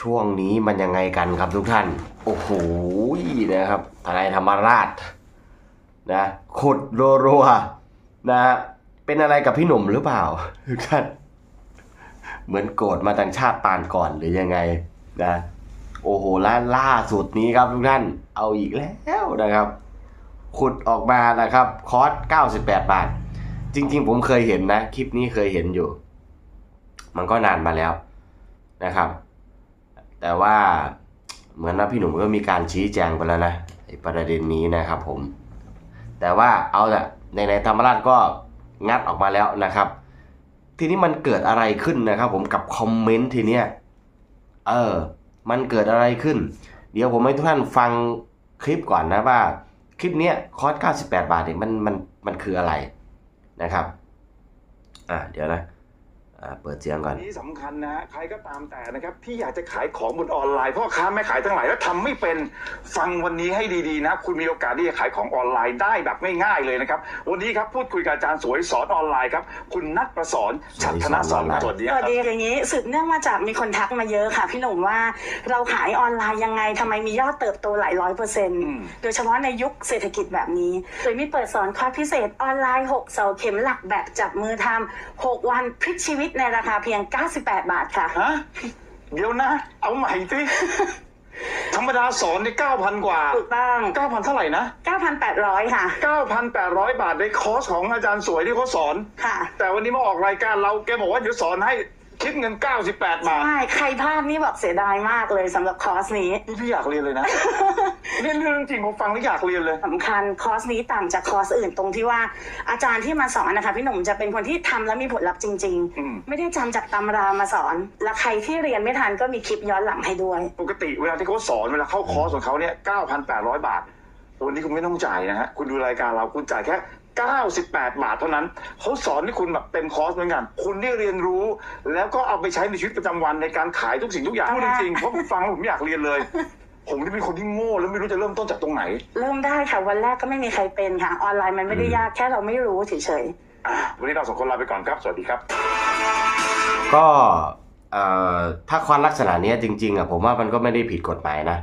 ช่วงนี้มันยังไงกันครับทุกท่าน โอ้โหนะครับทนายธรรมราชนะขุดรัวๆนะเป็นอะไรกับพี่หนุ่มหรือเปล่าทุกท่าน เหมือนโกรธมาตั้งชาติปานก่อนหรือยังไงนะโอ้โหล่าล่าสุดนี้ครับทุกท่าน เอาอีกแล้วนะครับ ขุดออกมานะครับ คอร์ส98 บาท จริง ๆ ผมเคยเห็นนะ คลิปนี้เคยเห็นอยู่ มันก็นานมาแล้วนะครับ แต่ว่าเหมือนว่าพี่หนุ่มก็มีการชี้แจงไปแล้วนะประเด็นนี้นะครับผม แต่ว่าเอาละในในธรรมราชก็งัดออกมาแล้วนะครับ ทีนี้มันเกิดอะไรขึ้นนะครับ ผมกับคอมเมนต์ทีเนี้ยเออ มันเกิดอะไรขึ้น เดี๋ยวผมให้ทุกท่านฟังคลิปก่อนนะว่า คลิปเนี้ยคอร์ส98 บาทเนี่ยมันมันมันคืออะไรนะครับ อะเดี๋ยวนะ เปิดเสียงก่อนนี้สำคัญนะฮะใครก็ตามแต่นะครับ ที่อยากจะขายของบนออนไลน์พ่อค้าแม่ขายทั้งหลายแล้วทำไม่เป็นฟังวันนี้ให้ดีๆนะ คุณมีโอกาสที่จะขายของออนไลน์ได้แบบง่ายๆเลยนะครับ วันนี้ครับพูดคุยกับอาจารย์สวยสอนออนไลน์ครับ คุณนัทประสอนฉัตรธนสอนสวัสดีสควัรัสบดีอย่างนี้สืบเนื่องมาจากมีคนทักมาเยอะค่ะ พี่หนุ่มว่าเราขายออนไลน์ยังไงทำไมมียอดเติบโตหลายร้อยเปอร์เซ็นต์อืมโดยเฉพาะในยุคเศรษฐกิจแบบนี้โดยมีเปิดสอนคอร์สพิเศษออนไลน์ 6 เสาเข็มหลักแบบจับมือทำ6วันพลิกชีวิตในราคาเพียง 98 บาทค่ะ ฮะเดี๋ยวนะ เอาใหม่สิธรรมดาสอนในเก้าพันกว่าถูกต้อง เก้าพันเท่าไหร่นะ9,800 ค่ะ เก้าพันแปดร้อยบาทในคอร์สของอาจารย์สวยที่เขาสอน ค่ะ แต่วันนี้มาออกรายการเราแกบอกว่าเดี๋ยวสอนให้ คิดเงิน 98 บาท ใช่ใครพลาดนี่แบบเสียดายมากเลยสำหรับคอร์สนี้ นี่พี่อยากเรียนเลยนะเรียนเรื่องจริงผมฟังแล้วอยากเรียนเลย สำคัญคอร์สนี้ต่างจากคอร์สอื่นตรงที่ว่า อาจารย์ที่มาสอนนะคะพี่หนุ่มจะเป็นคนที่ทำแล้วมีผลลัพธ์จริง อืม ๆ ไม่ได้จำจากตำรามาสอน และใครที่เรียนไม่ทันก็มีคลิปย้อนหลังให้ด้วย ปกติเวลาที่เขาสอนเวลาเข้าคอร์สของเขาเนี่ย 9,800 บาท วันนี้คุณไม่ต้องจ่ายนะฮะ คุณดูรายการเราคุณจ่ายแค่ 98 บาทเท่านั้น เขาสอนให้คุณแบบเต็มคอร์สเหมือนกันคุณได้เรียนรู้ แล้วก็เอาไปใช้ในชีวิตประจำวันในการขายทุกสิ่งทุกอย่างพูดจริงๆเพราะผมฟังแล้วผมอยากเรียนเลย ผมที่เป็นคนที่โง่แล้วไม่รู้จะเริ่มต้นจากตรงไหน เริ่มได้ค่ะวันแรกก็ไม่มีใครเป็นค่ะ ออนไลน์มันไม่ได้ยากแค่เราไม่รู้เฉยอะวันนี้เราสองคนลาไปก่อนครับ สวัสดีครับ ก็เอ่อถ้าคอร์สลักษณะเนี้ยจริงๆอะผมว่ามันก็ไม่ได้ผิดกฎหมายนะ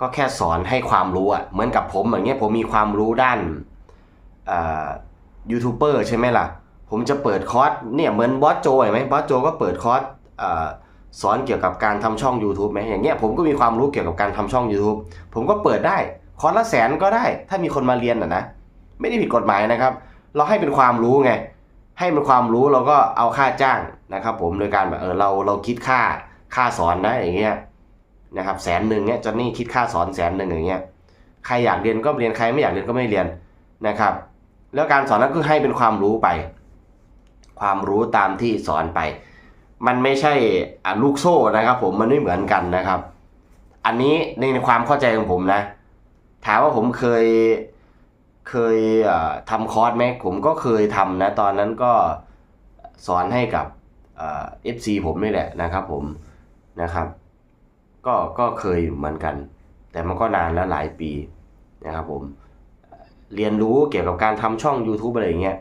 ก็แค่สอนให้ความรู้อะเหมือนกับผมอย่างเงี้ยผมมีความรู้ด้านเอ่อ ยูทูบเบอร์ใช่ไหมล่ะ ผมจะเปิดคอร์สเนี่ยเหมือนบอสโจเห็นไหมบอสโจก็เปิดคอร์สสอนเกี่ยวกับการทำช่อง YouTube ไหมอย่างเงี้ยผมก็มีความรู้เกี่ยวกับการทำช่อง YouTube ผมก็เปิดได้คอร์สละแสนก็ได้ ถ้ามีคนมาเรียนอะนะไม่ได้ผิดกฎหมายนะครับ เราให้เป็นความรู้ไงให้เป็นความรู้เราก็เอาค่าจ้างนะครับ ผมโดยการแบบเออเราเราคิดค่าค่าสอนนะอย่างเงี้ยนะครับแสนหนึ่งเนี้ยจอนนี่คิดค่าสอนแสนหนึ่งอย่างเงี้ยใครอยากเรียนก็เรียนใครไม่อยากเรียนก็ไม่เรียนนะครับ แล้วการสอนนั้นก็ให้เป็นความรู้ไป ความรู้ตามที่สอนไป มันไม่ใช่ลูกโซ่นะครับ ผมมันไม่เหมือนกันนะครับ อันนี้ในความเข้าใจของผมนะ ถามว่าผมเคยเคยทำคอร์สไหมผมก็เคยทำนะ ตอนนั้นก็สอนให้กับเอฟซีผมนี่แหละนะครับ ผมนะครับ ก็ก็เคยเหมือนกัน แต่มันก็นานแล้วหลายปีนะครับผม เรียนรู้เกี่ยวกับการทำช่อง YouTube อะไรอย่างเงี้ย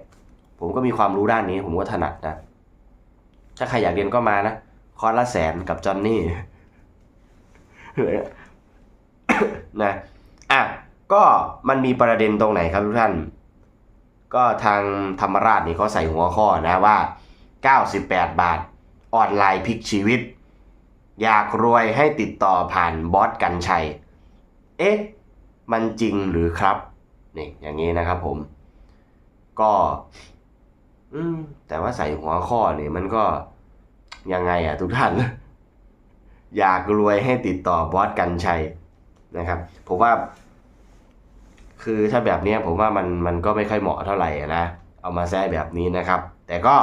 ผมก็มีความรู้ด้านนี้ ผมก็ถนัดนะ ถ้าใครอยากเรียนก็มานะ คอร์สละแสนกับจอนนี่นะอะก็มันมีประเด็นตรงไหนครับทุกท่าน ก็ทางธรรมราชนี่เขาใส่หัวข้อนะว่า 98 บาท ออนไลน์พลิกชีวิต อยากรวยให้ติดต่อผ่านบอสกันชัย เอ๊ะ มันจริงหรือครับ นี่อย่างนี้นะครับผม ก็ อืม แต่ว่าใส่หัวข้อเนี่ยมันก็ยังไงอะทุกท่าน อยากรวยให้ติดต่อบอสกันชัยนะครับ ผมว่า คือถ้าแบบนี้ผมว่ามันมันก็ไม่ค่อยเหมาะเท่าไหร่นะเอามาแซ่แบบนี้นะครับ แต่ก็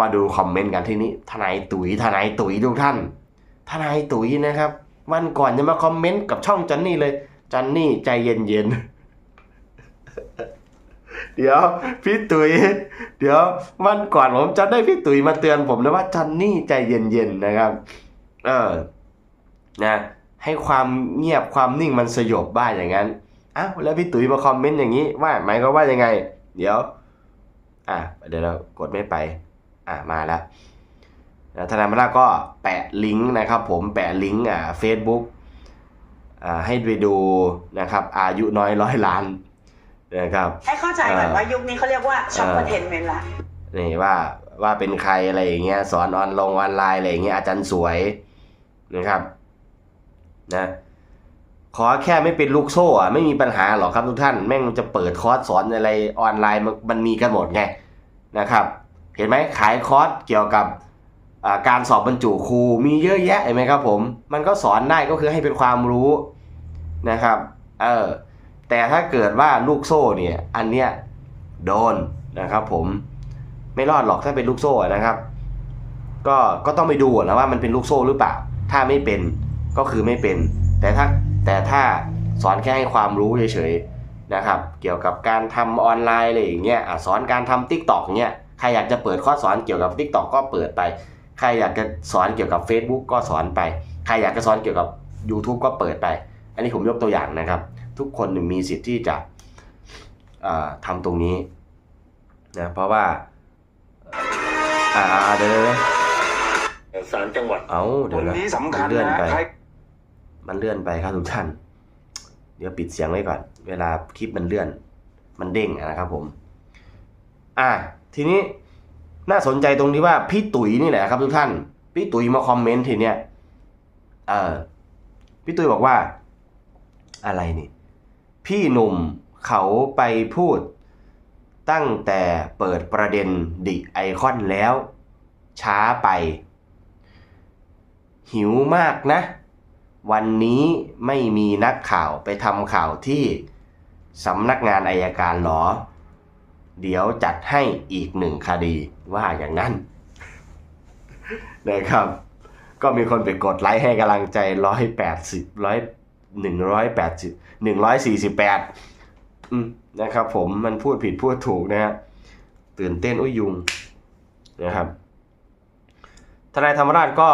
มาดูคอมเมนต์กันที่นี้ทนายตุ๋ยทนายตุ๋ยทุกท่าน ทนายตุ๋ยนะครับ วันก่อนจะมาคอมเมนต์กับช่องจันนี่เลย จันนี่ใจเย็นๆ เดี๋ยวพี่ตุ๋ยเดี๋ยววันก่อนผมจะได้พี่ตุ๋ยมาเตือนผมนะว่าจันนี่ใจเย็นๆนะครับ เออนะให้ความเงียบความนิ่งมันสยบบ้างอย่างนั้นอ้าวแล้วพี่ตุ๋ยมาคอมเมนต์อย่างนี้ว่าหมายก็ว่ายังไง เดี๋ยว อะเดี๋ยวเรากดไม่ไป อะมาแล้วนะทนายมาราก็แปะลิงก์นะครับ ผมแปะลิงก์อ่าเฟซบุ๊กอ่าให้ไปดูนะครับ อายุน้อยร้อยล้าน นะครับให้เข้าใจก่อนเออว่ายุคนี้เขาเรียกว่าช็อปเออคอนเทนเมนต์ละนี่ว่าว่าเป็นใครอะไรอย่างเงี้ยสอนออนลงออนไลน์อะไรอย่างเงี้ยอาจารย์สวยนะครับนะขอแค่ไม่เป็นลูกโซ่อะไม่มีปัญหาหรอกครับทุกท่าน แม่งจะเปิดคอร์สสอนอะไรออนไลน์มันมันมีกันหมดไงนะครับ เห็นไหมขายคอร์สเกี่ยวกับอ่าการสอบบรรจุครูมีเยอะแยะเห็นไหมครับผม มันก็สอนได้ก็คือให้เป็นความรู้นะครับ เออ แต่ถ้าเกิดว่าลูกโซ่เนี่ยอันเนี้ยโดนนะครับผมไม่รอดหรอกถ้าเป็นลูกโซ่นะครับ ก็ก็ต้องไปดูนะว่ามันเป็นลูกโซ่หรือเปล่า ถ้าไม่เป็นก็คือไม่เป็น แต่ถ้าแต่ถ้าสอนแค่ให้ความรู้เฉยๆนะครับ เกี่ยวกับการทำออนไลน์อะไรอย่างเงี้ยสอนการทำทิกตอกเงี้ยใครอยากจะเปิดข้อสอนเกี่ยวกับทิกตอกก็เปิดไป ใครอยากจะสอนเกี่ยวกับ Facebook ก็สอนไป ใครอยากจะสอนเกี่ยวกับ YouTube ก็เปิดไป อันนี้ผมยกตัวอย่างนะครับ ทุกคนมีสิทธิ์ที่จะอ่าทำตรงนี้นะเพราะว่าอ่าเดี๋ยวศาลจังหวัดเอาเดี๋วัยวนนะนี้สำคัญมันเลื่อนนะไปใครมันเลื่อนไปครับทุกท่าน เดี๋ยวปิดเสียงไว้ก่อน เวลาคลิปมันเลื่อน มันเด้งอะนะครับผม อะทีนี้น่าสนใจตรงที่ว่าพี่ตุ๋ยนี่แหละครับทุกท่าน พี่ตุ๋ยมาคอมเมนต์ทีเนี้ยเออพี่ตุ๋ยบอกว่า อะไรนี่ พี่หนุ่มเขาไปพูด ตั้งแต่เปิดประเด็นดิไอคอนแล้ว ช้าไป หิวมากนะ วันนี้ไม่มีนักข่าวไปทำข่าวที่สำนักงานอายการหรอ เดี๋ยวจัดให้อีกหนึ่งคดีว่าอย่างนั้นนะครับ ก็มีคนไปกดไลค์ให้กำลังใจร้อยแปดสิบร้อย หนึ่งร้อยแปดสิบหนึ่งร้อยสี่สิบแปดนะครับผมมันพูดผิดพูดถูกนะฮะตื่นเต้นอุ้ยยุงนะครับทนายธรรมราชก็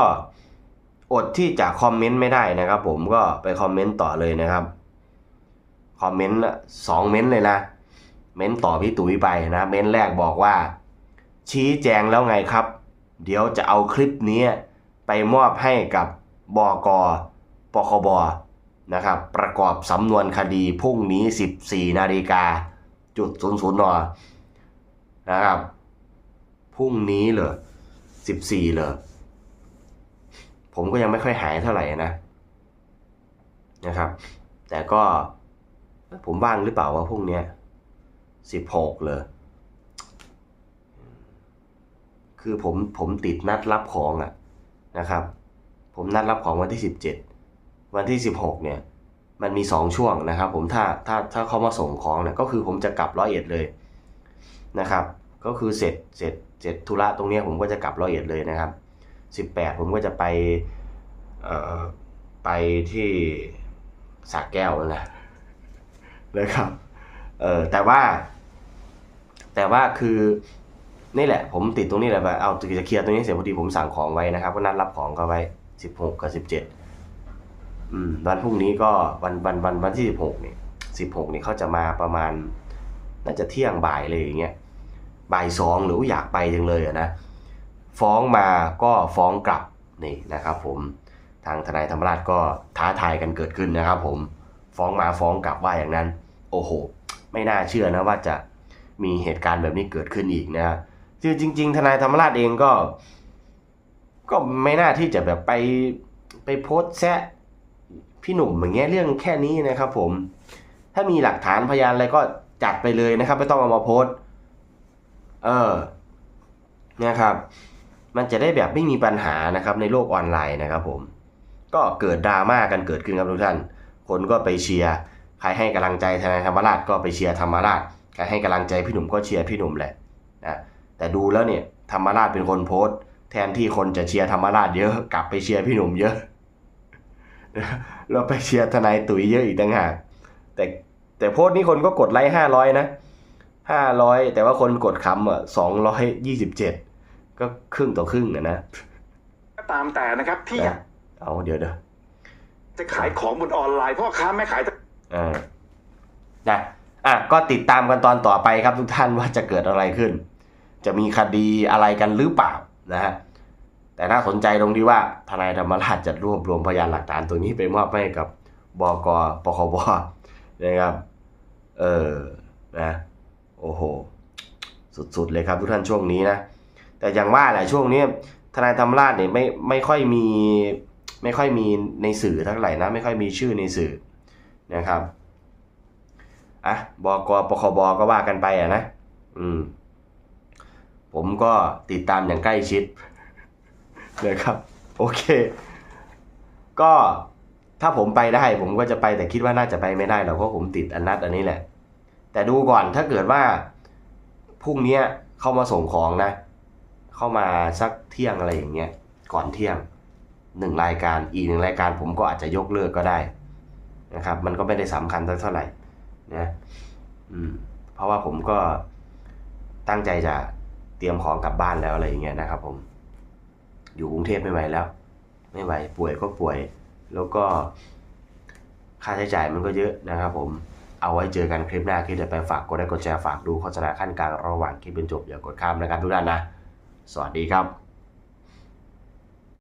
อดที่จะคอมเมนต์ไม่ได้นะครับ ผมก็ไปคอมเมนต์ต่อเลยนะครับคอมเมนต์สองเมนต์เลยนะเมนต์ต่อพี่ตุ๋ยไปนะเมนต์แรกบอกว่า ชี้แจงแล้วไงครับ เดี๋ยวจะเอาคลิปนี้ไปมอบให้กับบกปคบ นะครับประกอบสำนวนคดีพรุ่งนี้ 14 นาฬิกาจุดศูนย์ศูนย์นนะครับพรุ่งนี้เหรอสิบสี่เหรอผมก็ยังไม่ค่อยหายเท่าไหร่นะนะครับ แต่ก็ผมว่างหรือเปล่าวะพรุ่งนี้สิบหกเลยคือผมผมติดนัดรับของอะนะครับ ผมนัดรับของวันที่สิบเจ็ด วันที่สิบหกเนี่ย มันมีสองช่วงนะครับ ผมถ้าถ้าถ้าเขามาส่งของเนี่ยก็คือผมจะกลับร้อยเอ็ดเลยนะครับ ก็คือเสร็จเสร็จเสร็จธุระตรงนี้ผมก็จะกลับร้อยเอ็ดเลยนะครับสิบแปดผมก็จะไปเอ่อไปที่สระแก้วนั่นแหละนะครับเออแต่ว่า แต่ว่าคือนี่แหละ ผมติดตรงนี้แหละว่าเอาจะเคลียร์ตรงนี้เสร็จพอดีผมสั่งของไว้นะครับก็นัดรับของก็ไว้สิบหกกับสิบเจ็ด วันพรุ่งนี้ก็วันวันวันวันที่สิบหกเนี่ยสิบหกเนี่ยเขาจะมาประมาณ น่าจะเที่ยงบ่ายเลยอย่างเงี้ยบ่ายสองหรืออยากไปจังเลยอะนะ ฟ้องมาก็ฟ้องกลับนี่นะครับ ผมทางทนายธรรมราชก็ท้าทายกันเกิดขึ้นนะครับ ผมฟ้องมาฟ้องกลับว่าอย่างนั้น โอ้โห ไม่น่าเชื่อนะว่าจะมีเหตุการณ์แบบนี้เกิดขึ้นอีกนะคือจริง ๆ ทนายธรรมราชเองก็ ก็ไม่น่าที่จะแบบไปไปโพสแซะ พี่หนุ่มอย่างเงี้ยเรื่องแค่นี้นะครับผม ถ้ามีหลักฐานพยานอะไรก็จัดไปเลยนะครับ ไม่ต้องเอามาโพสเออนะครับ มันจะได้แบบไม่มีปัญหานะครับ ในโลกออนไลน์นะครับ ผม ก็เกิดดราม่ากันเกิดขึ้นครับทุกท่าน คนก็ไปเชียร์ใครให้กำลังใจทนายธรรมราชก็ไปเชียร์ธรรมราชใครให้กำลังใจพี่หนุ่มก็เชียร์พี่หนุ่มแหละนะแต่ดูแล้วเนี่ยธรรมราชเป็นคนโพสต์ แทนที่คนจะเชียร์ธรรมราชเยอะกลับไปเชียร์พี่หนุ่มเยอะ แล้วไปเชียร์ทนายตุ๋ยเยอะอีกต่างหากแต่แต่โพสต์นี้คนก็กดไลค์ห้าร้อยนะห้าร้อยแต่ว่าคนกดคำอะสองร้อยยี่สิบเจ็ดก็ครึ่งต่อครึ่งนะนะก็ตามแต่นะครับที่อยากเอาเดี๋ยวเดี๋ยวจะขายของบนออนไลน์พ่อค้าแม่ขายเออนะอะก็ติดตามกันตอนต่อไปครับทุกท่านว่าจะเกิดอะไรขึ้น จะมีคดีอะไรกันหรือเปล่านะฮะ แต่น่าสนใจตรงที่ว่าทนายธรรมราชจะรวบรวมพยานหลักฐานตัวนี้ไปมอบให้กับบกปคบนะครับ เออนะโอ้โห สุดๆเลยครับทุกท่านช่วงนี้นะ แต่อย่างว่าแหละช่วงนี้ทนายธรรมราชเนี่ยไม่ไม่ค่อยมีไม่ค่อยมีในสื่อเท่าไหร่นะ ไม่ค่อยมีชื่อในสื่อนะครับอะบกปคบก็ว่ากันไปอะนะ อืม ผมก็ติดตามอย่างใกล้ชิด เลยครับ โอเค ก็ถ้าผมไปได้ผมก็จะไปแต่คิดว่าน่าจะไปไม่ได้หรอกเพราะผมติดอันนัดอันนี้แหละ แต่ดูก่อนถ้าเกิดว่าพรุ่งนี้เข้ามาส่งของนะ เข้ามาสักเที่ยงอะไรอย่างเงี้ยก่อนเที่ยงหนึ่งรายการอีกหนึ่งรายการผมก็อาจจะยกเลิกก็ได้นะครับ มันก็ไม่ได้สำคัญสักเท่าไหร่นะอืม เพราะว่าผมก็ตั้งใจจะเตรียมของกลับบ้านแล้วอะไรอย่างเงี้ยนะครับผม อยู่กรุงเทพไม่ไหวแล้ว ไม่ไหวป่วยก็ป่วย แล้วก็ค่าใช้จ่ายมันก็เยอะนะครับผมเอาไว้เจอกันคลิปหน้าคลิปจะไปฝากกดไลค์กดแชร์ฝากดูโฆษณาขั้นกลางระหว่างคลิปเป็นจบอย่ากดข้ามนะครับทุกท่านนะ สวัสดีครับ